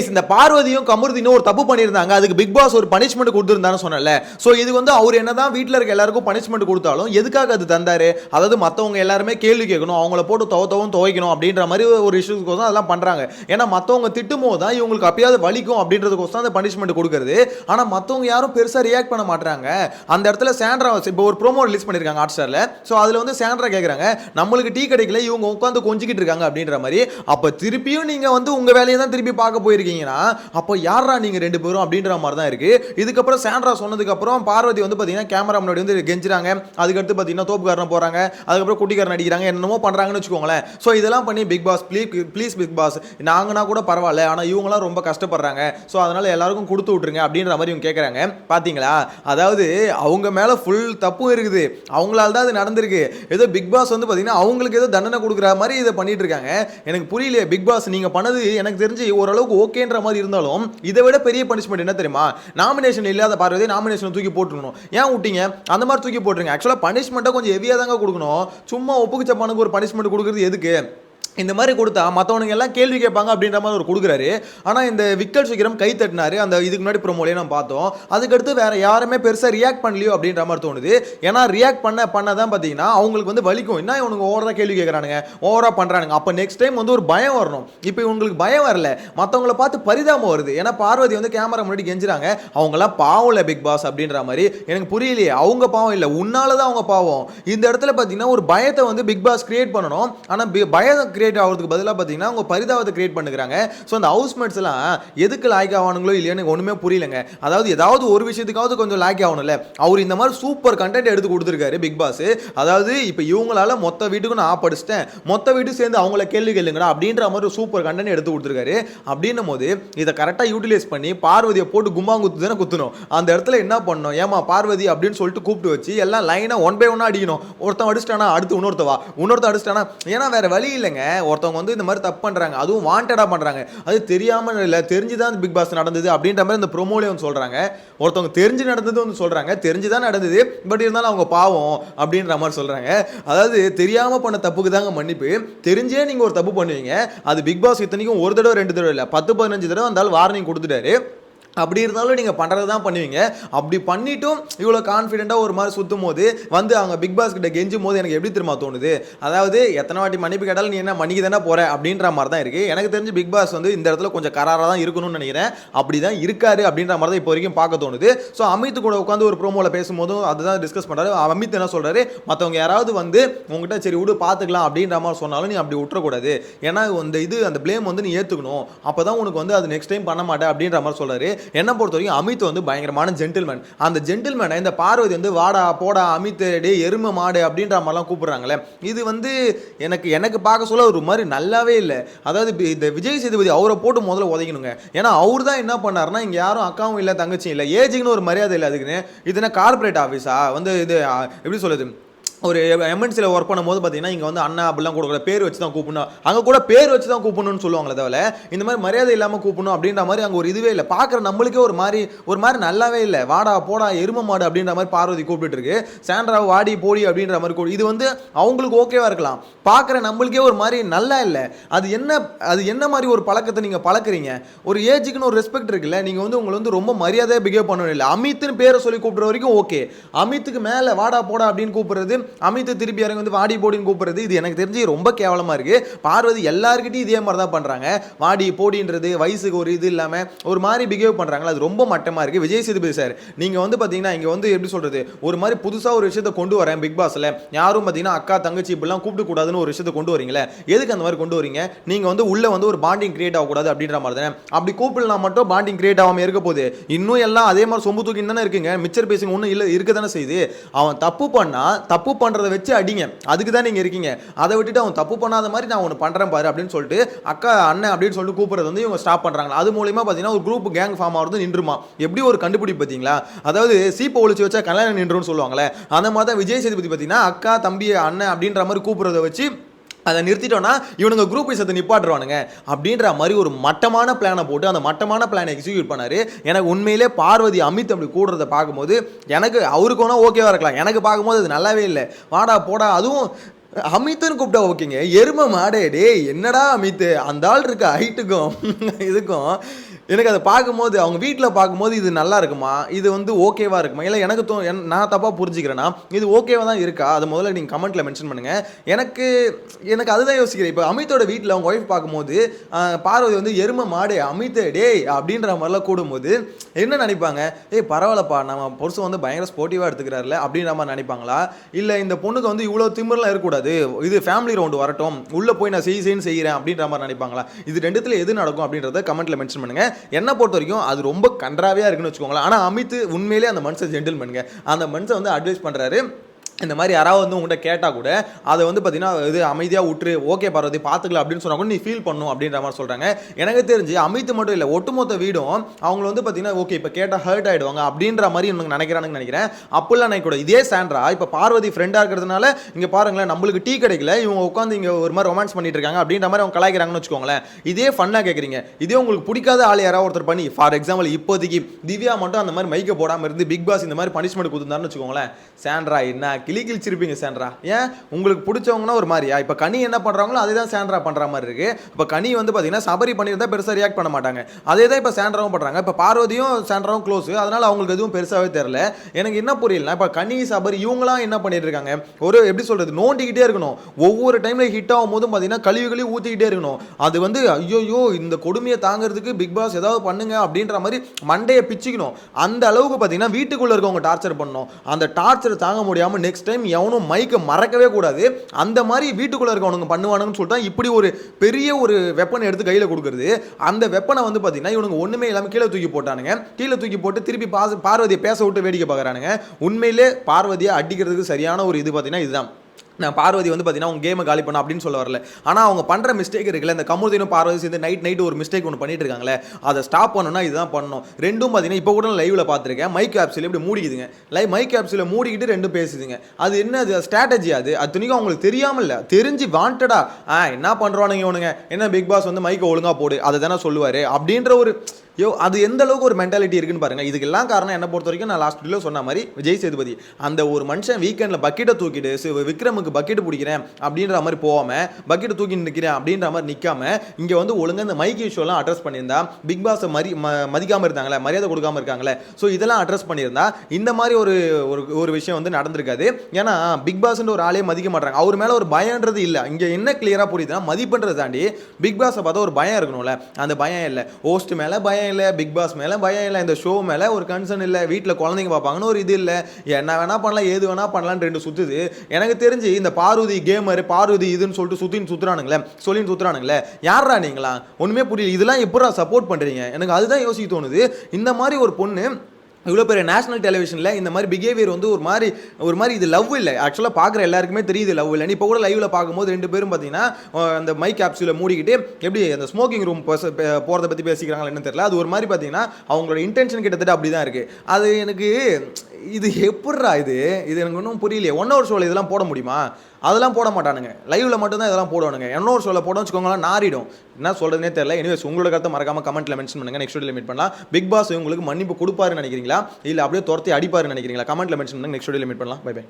Guys இந்த பார்வதியும் கமருதினும் ஒரு தப்பு பண்ணியிருந்தாங்க. அதுக்கு பிக் பாஸ் ஒரு பனிஷ்மெண்ட் கொடுத்துருந்தான்னு சொன்னல ஸோ இது வந்து அவர் என்னதான் வீட்டில் இருக்க எல்லாருக்கும் பனிஷ்மெண்ட் கொடுத்தாலும் எதுக்காக அது தந்தாரு? அதாவது மற்றவங்க எல்லாருமே கேள்வி கேட்கணும். அவங்கள போட்டு துவ துவம் துவைக்கணும் அப்படின்ற மாதிரி ஒரு இஷ்யூஸ்க்கோசம் அதெல்லாம் பண்ணுறாங்க ஏன்னா மற்றவங்க திட்டும் போது தான் இவங்களுக்கு அப்பயாவது வலிக்கும் அப்படின்றதுக்கோசம் அந்த பனிஷ்மெண்ட் கொடுக்குறது. ஆனால் மற்றவங்க யாரும் பெருசாக ரியாக்ட் பண்ண மாட்டாங்க அந்த இடத்துல சாண்ட்ரா இப்போ ஒரு ப்ரோமோ ரிலீஸ் பண்ணியிருக்காங்க ஹாட் ஸ்டாரில் ஸோ அதில் வந்து சாண்ட்ரா கேட்குறாங்க நம்மளுக்கு டீ கிடைக்கல இவங்க உட்காந்து கொஞ்சிக்கிட்டு இருக்காங்க அப்படின்ற மாதிரி. அப்போ திருப்பியும் நீங்கள் வந்து உங்கள் வேலையை தான் திருப்பி பார்க்க போயிருக்கீங்க. இருக்கீங்கன்னா அப்போ யாரா நீங்கள் ரெண்டு பேரும் அப்படின்ற மாதிரி தான் இருக்குது இதுக்கப்புறம் சாண்ட்ரா சொன்னதுக்கப்புறம் பார்வதி வந்து பார்த்தீங்கன்னா கேமரா முன்னாடி வந்து கெஞ்சுறாங்க. அதுக்கடுத்து பார்த்தீங்கன்னா தோப்புக்காரன் போகிறாங்க அதுக்கப்புறம் குட்டிக்காரன் அடிக்கிறாங்க. என்னமோ பண்ணுறாங்கன்னு வச்சுக்கோங்களேன். ஸோ இதெல்லாம் பண்ணி big boss please please big boss நாங்கன்னா கூட பரவாயில்ல ஆனால் இவங்களாம் ரொம்ப கஷ்டப்படுறாங்க. ஸோ அதனால் எல்லாருக்கும் கொடுத்து விட்ருங்க அப்படின்ற மாதிரி இவங்க கேட்குறாங்க பார்த்தீங்களா அதாவது அவங்க மேலே ஃபுல் தப்பும் இருக்குது. அவங்களால தான் அது நடந்திருக்கு. ஏதோ பிக் பாஸ் வந்து பார்த்தீங்கன்னா அவங்களுக்கு ஏதோ தண்டனை கொடுக்குற மாதிரி இதை பண்ணிட்டு இருக்காங்க. எனக்கு புரியலையே பிக் பாஸ் நீங்கள் பண்ணது எனக்கு தெரிஞ்சு ஓரளவுக்கு ஓகே ஓகேன்ற மாதிரி இருந்தாலும் இதை விட பெரிய பனிஷ்மெண்ட் என்ன தெரியுமா? நாமினேஷன் இல்லாத பார்வதி நாமினேஷன் தூக்கி போட்டுருக்கணும் ஏன் விட்டீங்க? அந்த மாதிரி தூக்கி போட்டுருங்க. ஆக்சுவலாக பனிஷ்மெண்ட்டை கொஞ்சம் ஹெவியாக தாங்க கொடுக்கணும். சும்மா ஒப்புக்கு சப்பானுக்கு ஒரு பனிஷ்மெண்ட் கொடுக்குறது எதுக்கு? இந்த மாதிரி கொடுத்தா மற்றவனுங்க எல்லாம் கேள்வி கேட்பாங்க அப்படின்ற மாதிரி ஒரு கொடுக்குறாரு. ஆனால் இந்த விக்கல் சீக்கிரம் கை தட்டினாரு. அந்த இதுக்கு முன்னாடி ப்ரோமோலே நம்ம பார்த்தோம். அதுக்கடுத்து வேற யாருமே பெருசாக ரியாக்ட் பண்ணலையோ அப்படின்ற மாதிரி தோணுது. ஏன்னா ரியாக்ட் பண்ண பண்ண தான் பார்த்தீங்கன்னா அவங்களுக்கு வந்து வலிக்கும். என்ன இவனுக்கு ஓவராக கேள்வி கேட்குறானுங்க? ஓவராக பண்ணுறானுங்க அப்போ நெக்ஸ்ட் டைம் வந்து ஒரு பயம் வரணும். இப்போ இவங்களுக்கு பயம் வரல. மற்றவங்கள பார்த்து பரிதாபம் வருது. ஏன்னா பார்வதி வந்து கேமரா முன்னாடி கெஞ்சுறாங்க. அவங்களாம் பாவம் இல்லை பிக் பாஸ் அப்படின்ற மாதிரி. எனக்கு புரியலையே. அவங்க பாவம் இல்லை. உன்னால தான் அவங்க பாவம். இந்த இடத்துல பார்த்தீங்கன்னா ஒரு பயத்தை வந்து பிக் பாஸ் கிரியேட் பண்ணணும். ஆனால் பயம் கிரியேட் ஆகிறதுக்கு பதிலாக பார்த்தீங்கன்னா அவங்க பரிதாபத்தை கிரியேட் பண்ணுறாங்க ஸோ அந்த ஹவுஸ்மேட்ஸ் எல்லாம் எதுக்கு லாய்க் ஆகணுங்களோ இல்லையானு எனக்கு ஒன்றுமே புரியலங்க. அதாவது ஏதாவது ஒரு விஷயத்துக்காவது கொஞ்சம் லாக் ஆகணும்ல. அவர் இந்த மாதிரி சூப்பர் கண்டென்ட் எடுத்து கொடுத்துருக்காரு பிக் பாஸ் அதாவது இப்போ இவங்களால மொத்த வீட்டுக்கும் நான் ஆப்படிச்சிட்டேன். மொத்த வீட்டு சேர்ந்து அவங்கள கேள்வி கேளுங்கடா அப்படின்ற மாதிரி சூப்பர் கண்டென்ட் எடுத்து கொடுத்துருக்காரு. அப்படின்னும் போது இதை கரெக்டாக யூட்டிலைஸ் பண்ணி பார்வதியை போட்டு கும்மாங்குத்து தானே குத்தணும். அந்த இடத்துல என்ன பண்ணணும்? ஏமா பார்வதி அப்படின்னு சொல்லிட்டு கூப்பிட்டு வச்சு எல்லாம் லைனாக ஒன் பை ஒன்னாக அடிக்கணும். ஒருத்தன் அடிச்சிட்டானா அடுத்து இன்னொருத்தவா இன்னொருத்தன் அடிச்சிட்டானா ஏன்னா வேற வழி இல்லைங்க. ஒருத்தவங்க வந்து இந்த மாதிரி தப்பு பண்ணுறாங்க அதுவும் வாண்டடாக பண்ணுறாங்க அது தெரியாமல் இல்லை தெரிஞ்சு தான் பிக் பாஸ் நடந்தது அப்படின்ற மாதிரி இந்த ப்ரொமோலே வந்து சொல்கிறாங்க ஒருத்தவங்க தெரிஞ்சு நடந்தது வந்து சொல்கிறாங்க தெரிஞ்சு தான் நடந்தது பட் இருந்தாலும் அவங்க பாவம் அப்படின்ற மாதிரி சொல்கிறாங்க அதாவது தெரியாமல் பண்ண தப்புக்கு தாங்க மன்னிப்பு. தெரிஞ்சே நீங்கள் ஒரு தப்பு பண்ணுவீங்க. அது பிக் பாஸ் இத்தனைக்கும் ஒரு தடவை ரெண்டு தடவை இல்லை பத்து பதினஞ்சு தடவை வந்தாலும் வார்னிங் கொடுத்துட்டாரு. அப்படி இருந்தாலும் நீங்கள் பண்ணுறது தான் பண்ணுவீங்க. அப்படி பண்ணிட்டும் இவ்வளோ கான்ஃபிடென்ட்டாக ஒரு மாதிரி சுற்றும் போது வந்து அவங்க பிக் பாஸ் கிட்ட கெஞ்சும் போது எனக்கு எப்படி திரும்ப தோணுது? அதாவது எத்தனை வாட்டி மன்னிப்பு கேட்டாலும் நீ என்ன மன்னிக்க தானே போகிற அப்படின்ற மாதிரி தான் இருக்குது எனக்கு தெரிஞ்சு பிக் பாஸ் வந்து இந்த இடத்துல கொஞ்சம் கராராக தான் இருக்கணும்னு நினைக்கிறேன். அப்படி தான் இருக்காரு அப்படின்ற மாதிரி தான் இப்போ வரைக்கும் பார்க்க தோணுது. ஸோ அமித் கூட உட்காந்து ஒரு ப்ரோமோவில் பேசும்போதும் அதுதான் டிஸ்கஸ் பண்ணுறாரு அமித் என்ன சொல்கிறாரு மற்றவங்க யாராவது வந்து உங்ககிட்ட சரி விடு பார்த்துக்கலாம் அப்படின்ற மாதிரி சொன்னாலும் நீ அப்படி விட்டுறக்கூடாது. ஏன்னா இந்த இது அந்த ப்ளேம் வந்து நீ ஏற்றுக்கணும் அப்போ தான் உனக்கு வந்து அது நெக்ஸ்ட் டைம் பண்ண மாட்டேன் அப்படின்ற மாதிரி சொல்கிறாரு என்னை பொறுத்த வரைக்கும் அமித் வந்து பயங்கரமான ஜென்டில்மேன் அந்த ஜென்டில்மேனை இந்த பார்வதி வந்து வாடா போடா அமித் டே எருமை மாடு அப்படின்ற மாதிரிலாம் கூப்பிட்றாங்களே. இது வந்து எனக்கு எனக்கு பார்க்க சொல்ல ஒரு மாதிரி நல்லாவே இல்லை. அதாவது இந்த விஜய் சேதுபதி அவரை போட்டு முதல்ல உதைக்கணுங்க. ஏன்னா அவர் தான் என்ன பண்ணாருன்னா இங்கே யாரும் அக்காவும் இல்லை தங்கச்சியும் இல்லை. ஏஜுக்குன்னு ஒரு மரியாதை இல்லை அதுக்குன்னு. இது என்ன கார்பரேட் ஆஃபீஸா வந்து இது எப்படி சொல்லுது ஒரு எம்என்சியில் ஒர்க் பண்ணும்போது பார்த்தீங்கன்னா இங்கே வந்து அண்ணா அப்படிலாம் கொடுக்குற பேர் வச்சு தான் கூப்பிடணும். அங்கே கூட பேர் வச்சு தான் கூப்பிடணும்னு சொல்லுவாங்களே தவிர இந்த மாதிரி மரியாதை இல்லாமல் கூப்பிடணும் அப்படின்ற மாதிரி அங்கே ஒரு இதுவே இல்லை. பார்க்குற நம்மளுக்கே ஒரு மாதிரி ஒரு மாதிரி நல்லாவே இல்லை. வாடா போடா எரும மாடு அப்படின்ற மாதிரி பார்வதி கூப்பிட்டு இருக்கு. சாண்ட்ரா வாடி போடி அப்படின்ற மாதிரி கூப்பிடு இது வந்து அவங்களுக்கு ஓகேவாக இருக்கலாம். பார்க்குற நம்மளுக்கே ஒரு மாதிரி நல்லா இல்லை. அது என்ன அது என்ன மாதிரி ஒரு பழக்கத்தை நீங்கள் பழக்கிறீங்க? ஒரு ஏஜுக்குன்னு ஒரு ரெஸ்பெக்ட் இருக்குல்ல நீங்கள் வந்து உங்களை வந்து ரொம்ப மரியாதையாக பிஹேவ் பண்ணணும் இல்லை. அமித்னு பேரை சொல்லி கூப்பிட்ற வரைக்கும் ஓகே அமித்துக்கு மேலே வாடா போடா அப்படின்னு கூப்பிட்றது அமித் திருப்பி இறங்கி வந்து வாடி போடின்னு கூப்பிடுறது இது எனக்கு தெரிஞ்சு ரொம்ப கேவலமாக இருக்குது பார்வதி எல்லாருக்கிட்டையும் இதே மாதிரி தான் பண்ணுறாங்க வாடி போடின்றது வயசுக்கு ஒரு இது இல்லாமல் ஒரு மாதிரி பிஹேவ் பண்ணுறாங்களா அது ரொம்ப மட்டமாக இருக்குது விஜய் சேதுபதி சார் நீங்கள் வந்து பார்த்தீங்கன்னா இங்கே வந்து எப்படி சொல்கிறது ஒரு மாதிரி புதுசாக ஒரு விஷயத்தை கொண்டு வரேன் பிக் பாஸில். யாரும் பார்த்தீங்கன்னா அக்கா தங்கச்சி இப்படிலாம் கூப்பிடக்கூடாதுன்னு ஒரு விஷயத்தை கொண்டு வரீங்களே எதுக்கு அந்த மாதிரி கொண்டு வரீங்க? நீங்கள் வந்து உள்ளே வந்து ஒரு பாண்டிங் கிரியேட் ஆகக்கூடாது அப்படின்ற மாதிரி தானே? அப்படி கூப்பிடலாம் மட்டும் பாண்டிங் கிரியேட் ஆகாமல் இருக்க போகுது. இன்னும் எல்லாம் அதே மாதிரி சொம்பு தூக்கின்னு தானே இருக்குங்க. மிச்சர் பேசுங்க ஒன்றும் இல்லை இருக்க தானே செய்யுது. அவன் தப்பு பண்ணால் தப்பு பண்ணுறதை வச்சு அடிங்க. அதுக்கு தான் நீங்கள் இருக்கீங்க. அதை விட்டுட்டு அவன் தப்பு பண்ணாத மாதிரி நான் ஒன்று பண்ணுறேன் பாரு அப்படின்னு சொல்லிட்டு அக்கா அண்ணன் அப்படின்னு சொல்லிட்டு கூப்பிட்றது வந்து இவங்க ஸ்டாப் பண்ணுறாங்க அது மூலியமாக பார்த்தீங்கன்னா ஒரு குரூப் கேங் ஃபார்ம் ஆகிறது நின்றுமா? எப்படி ஒரு கண்டுபிடிப்பு பார்த்தீங்களா? அதாவது சீப்பை ஒழிச்சு வச்சா கல்யாணம் நின்றுன்னு சொல்லுவாங்களே. அந்த மாதிரி தான் விஜய் சேதுபதி பார்த்தீங்கன்னா அக்கா தம்பி அண்ணன் அப்படின்ற மாதிரி கூப்பிடுறத வச்சு அதை நிறுத்திட்டோன்னா இவனுங்க குரூப் விஷயத்தை நிப்பாட்டுருவானுங்க. அப்படின்ற மாதிரி ஒரு மட்டமான பிளானை போட்டு அந்த மட்டமான பிளானை எக்ஸிக்யூட் பண்ணார். எனக்கு உண்மையிலே பார்வதி அமித் அப்படி கூடுறத பார்க்கும்போது எனக்கு அவருக்கு வேணால் ஓகேவா இருக்கலாம். எனக்கு பார்க்கும்போது அது நல்லாவே இல்லை. வாடா போடா. அதுவும் அமித்துன்னு கூப்பிட்டா ஓகேங்க எருமை மாடே டேய் என்னடா அமித்து? அந்த ஆள் இருக்க ஹைட்டுக்கும் இதுக்கும் எனக்கு அதை பார்க்கும்போது அவங்க வீட்டில் பார்க்கும்போது இது நல்லா இருக்குமா? இது வந்து ஓகேவாக இருக்குமா? இல்லை எனக்கு தோ என்- நான் தப்பாக புரிஞ்சுக்கிறேன்னா இது ஓகேவா தான் இருக்கா? அது முதல்ல நீங்கள் கமெண்ட்டில் மென்ஷன் பண்ணுங்கள் எனக்கு எனக்கு அதுதான் யோசிக்கிறேன். இப்போ அமித்தோட வீட்டில் அவங்க ஒய்ஃப் பார்க்கும்போது பார்வதி வந்து எருமை மாடு அமித்து டேய் அப்படின்ற மாதிரிலாம் கூடும்போது என்ன நினைப்பாங்க? ஏய் பரவாயில்லப்பா நம்ம பொருசு வந்து பயங்கர ஸ்போர்ட்டிவாக எடுத்துக்கிறாருல அப்படின்ற மாதிரி நினைப்பாங்களா? இல்லை இந்த பொண்ணுக்கு வந்து இவ்வளோ திமிரெலாம் இருக்கக்கூடாது. இது ஃபேமிலி ரவுண்டு வரட்டும். உள்ளே போய் நான் செய் செய்ன்னு செய்கிறேன் அப்படின்ற மாதிரி நினைப்பாங்களா? இது ரெண்டுத்தில் எது நடக்கும் அப்படின்றத கமெண்ட்டில் மென்ஷன் பண்ணுங்க. என்னை பொறுத்த வரைக்கும் அது ரொம்ப கன்றாவையாக இருக்குன்னு வச்சுக்கோங்களேன். ஆனால் அமித் உண்மையிலே அந்த மனுஷன் ஜென்டில்மேனுங்க அந்த மனுஷன் வந்து அட்வைஸ் பண்ணுறாரு இந்த மாதிரி யாராவது வந்து உங்கள்கிட்ட கேட்டால் கூட அதை வந்து பார்த்தீங்கன்னா இது அமைதியாக விட்டுரு ஓகே பார்வதி பார்த்துக்கலாம் அப்படின்னு சொன்னா கூட நீ ஃபீல் பண்ணும் அப்படின்ற மாதிரி சொல்கிறாங்க எனக்கு தெரிஞ்சு அமித் மட்டும் இல்லை ஒட்டுமொத்த வீடும் அவங்க வந்து பார்த்தீங்கன்னா ஓகே இப்போ கேட்டால் ஹர்ட் ஆகிடுவாங்க அப்படின்ற மாதிரி எனக்கு நினைக்கிறானுங்க நினைக்கிறேன். அப்படிலாம் நினைக்கூட இதே சாண்ட்ரா இப்போ பார்வதி ஃப்ரெண்டாக இருக்கிறதுனால இங்கே பாருங்களேன் நம்மளுக்கு டீ கிடைக்கல இவங்க உட்காந்து இங்கே ஒரு மாதிரி ரொமான்ஸ் பண்ணிட்டு இருக்காங்க அப்படின்ற மாதிரி அவங்க கலாய்க்கிறாங்கன்னு வச்சுக்கோங்களேன். இதே ஃபன்னாக கேட்குறீங்க இதே உங்களுக்கு பிடிக்காத ஆள் யாராவது ஒருத்தர் பண்ணி ஃபார் எக்ஸாம்பிள் இப்போதைக்கு திவ்யா மட்டும் அந்த மாதிரி மைக்கை போடாமல் இருந்து பிக் பாஸ் இந்த மாதிரி பனிஷ்மெண்ட் கொடுத்துருந்தாருன்னு வச்சுக்கோங்களேன். சாண்ட்ரா என்ன கிளி கிழிச்சிருப்பீங்க சேண்ட்ரா. ஏன்? உங்களுக்கு பிடிச்சவங்கன்னா ஒரு மாதிரியா? இப்போ கனி என்ன பண்ணுறாங்களோ அதே தான் சேண்ட்ரா பண்ணுற மாதிரி இருக்கு. இப்போ கனி வந்து பார்த்தீங்கன்னா சபரி பண்ணியிருந்தா பெருசாக ரியாக்ட் பண்ண மாட்டாங்க. அதே தான் இப்போ சேண்ட்ராவும் பண்ணுறாங்க இப்போ பார்வதியும் சேண்ட்ராவும் க்ளோஸ் அதனால் அவங்களுக்கு எதுவும் பெருசாகவே தெரில எனக்கு என்ன புரியலனா இப்போ கனி சபரி இவங்களாம் என்ன பண்ணிட்டு இருக்காங்க? ஒரு எப்படி சொல்கிறது நோண்டிக்கிட்டே இருக்கணும். ஒவ்வொரு டைம்ல ஹிட் ஆகும் போதும் பார்த்தீங்கன்னா கழிவு கழுவி ஊற்றிக்கிட்டே இருக்கணும். அது வந்து ஐயோயோ இந்த கொடுமையை தாங்கிறதுக்கு பிக் பாஸ் ஏதாவது பண்ணுங்க அப்படின்ற மாதிரி மண்டையை பிச்சுக்கணும். அந்த அளவுக்கு பார்த்தீங்கன்னா வீட்டுக்குள்ளே இருக்கவங்க டார்ச்சர் பண்ணணும். அந்த டார்ச்சர் தாங்க முடியாமல் நெக்ஸ்ட் டைம் எவனும் மைக்கை மறக்கவே கூடாது. அந்த மாதிரி வீட்டுக்குள்ளே இருக்கவனுங்க பண்ணுவானுங்கன்னு சொல்லிட்டு இப்படி ஒரு பெரிய ஒரு வெப்பனை எடுத்து கையில் கொடுக்குறது. அந்த வெப்பனை வந்து பார்த்தீங்கன்னா இவனுங்க ஒன்றுமே இல்லாமல் கீழே தூக்கி போட்டானுங்க. கீழே தூக்கி போட்டு திருப்பி பாச பார்வதியை பேச விட்டு வேடிக்கை பார்க்குறானுங்க உண்மையிலே பார்வதியை அடிக்கிறதுக்கு சரியான ஒரு இது பார்த்தீங்கன்னா இதுதான். நான் பார்வதி வந்து பார்த்தீங்கன்னா அவங்க கேமை காலி பண்ண அப்படின்னு சொல்ல வரல. ஆனால் அவங்க பண்ணுற மிஸ்டேக் இருக்குல்ல இந்த கமுதினும் பார்வதி சேர்ந்து நைட் நைட் ஒரு மிஸ்டேக் ஒன்று பண்ணிட்டு இருக்காங்களே அதை ஸ்டாப் பண்ணணும்னா இதுதான் பண்ணணும். ரெண்டும் பார்த்தீங்கன்னா இப்போ கூட நான் லைவ்ல பார்த்துருக்கேன். மைக் ஆப்ஸில் இப்படி மூடிக்குதுங்க? லைவ் மைக் ஆப்ஸில் மூடிக்கிட்டு ரெண்டும் பேசுதுங்க. அது என்ன அது ஸ்ட்ராட்டஜி அது? அது துணிக்கும் அவங்களுக்கு தெரியாமல் இல்லை தெரிஞ்சு வாண்டடா ஆ என்ன பண்ணுறானுங்க இவனுங்க? என்ன பிக் பாஸ் வந்து மைக்கை ஒழுங்காக போடு அதை தானே சொல்லுவார்? அப்படின்ற ஒரு யோ அது எந்த அளவுக்கு ஒரு மென்டாலிட்டி இருக்குன்னு பாருங்க. இதுக்கெல்லாம் காரணம் என்ன பொறுத்த வரைக்கும் நான் லாஸ்ட் வீடியோ சொன்ன மாதிரி விஜய் சேதுபதி. அந்த ஒரு மனுஷன் வீக்கெண்டில் பக்கெட்டை தூக்கிட்டு விக்ரமுக்கு பக்கெட் பிடிக்கிறேன் அப்படின்ற மாதிரி போகாம பக்கெட்டை தூக்கி நிற்கிறேன் அப்படின்ற மாதிரி நிற்காம இங்கே வந்து ஒழுங்காக இந்த மைக் இஷ்யூலாம் அட்ரஸ் பண்ணியிருந்தா பிக் பாஸ் மதி ம- இருந்தாங்களே மரியாதை கொடுக்காம இருக்காங்களே. ஸோ இதெல்லாம் அட்ரஸ் பண்ணியிருந்தா இந்த மாதிரி ஒரு ஒரு ஒரு விஷயம் வந்து நடந்திருக்காது. ஏன்னா பிக் பாஸ்ன்ற ஒரு ஆளே மதிக்க மாட்டாங்க அவர் மேலே ஒரு பயம்ன்றது இல்லை. இங்கே என்ன கிளியராக புரியுதுன்னா மதிப்புன்றதை தாண்டி பிக் பாஸை பார்த்தா ஒரு பயம் இருக்கணும்ல. அந்த பயம் இல்லை. ஹோஸ்ட் மேலே பயம் இல்லை பிக் பாஸ் மேலே பயம் இல்லை இந்த ஷோ மேலே ஒரு கன்சர்ன் இல்லை வீட்டில் குழந்தைங்க பார்ப்பாங்கன்னு ஒரு இது இல்லை. என்ன வேணால் பண்ணலாம் ஏது வேணா பண்ணலான்னு ரெண்டு சுத்துது. எனக்கு தெரிஞ்சு இந்த பார்வதி கேமர் பார்வதி இதுன்னு சொல்லிட்டு சுற்றின்னு சுற்றுறானுங்களே சொல்லின்னு சுற்றுறானுங்களே யாரா நீங்களா ஒன்றுமே புரியல. இதெல்லாம் எப்படா சப்போர்ட் பண்ணுறீங்க எனக்கு அதுதான் யோசிக்க தோணுது. இந்த மாதிரி ஒரு பொண்ணு இவ்வளோ பெரிய நேஷனல் டெலிவிஷனில் இந்த மாதிரி பிஹேவியர் வந்து ஒரு மாதிரி ஒரு மாதிரி இது லவ் இல்லை. ஆக்சுவலாக பார்க்குற எல்லாருக்குமே தெரியுது லவ் இல்லை இப்போ கூட லைவில் பார்க்கும்போது ரெண்டு பேரும் பார்த்தீங்கன்னா அந்த மைக் கேப்சூலை மூடிக்கிட்டு எப்படி அந்த ஸ்மோக்கிங் ரூம் போகிறத பற்றி பேசிக்கிறாங்களா என்னன்னு தெரியல. அது ஒரு மாதிரி பார்த்தீங்கன்னா அவங்களோட இன்டென்ஷன் கிட்டத்தட்ட அப்படி தான் இருக்குது அது எனக்கு இது எப்படிரா இது? இது எனக்கு ஒன்றும் புரியலையே. ஒன் ஹவர் ஷோவில் இதெல்லாம் போட முடியுமா? அதெல்லாம் போட மாட்டானுங்க. லைவில் மட்டும்தான் இதெல்லாம் போடுவானுங்க. ஒன் ஹவர் ஷோவில் போட வச்சுக்கோங்களேன் நாரிடும் என்ன சொல்கிறதுனே தெரியல. எனிவேஸ் உங்களோட கருத்தை மறக்காம கமெண்ட்ல மென்ஷன் பண்ணுங்க. நெக்ஸ்ட் வீடியோ மீட் பண்ணலாம். பிக் பாஸ் உங்களுக்கு மன்னிப்பு கொடுப்பாருன்னு நினைக்கிறீங்களா? இல்லை அப்படியே துரத்தி அடிப்பாருன்னு நினைக்கிறீங்களா? கமெண்ட்டில் மென்ஷன் பண்ணுங்க. நெக்ஸ்ட் வீடியோ மீட் பண்ணலாம். Bye bye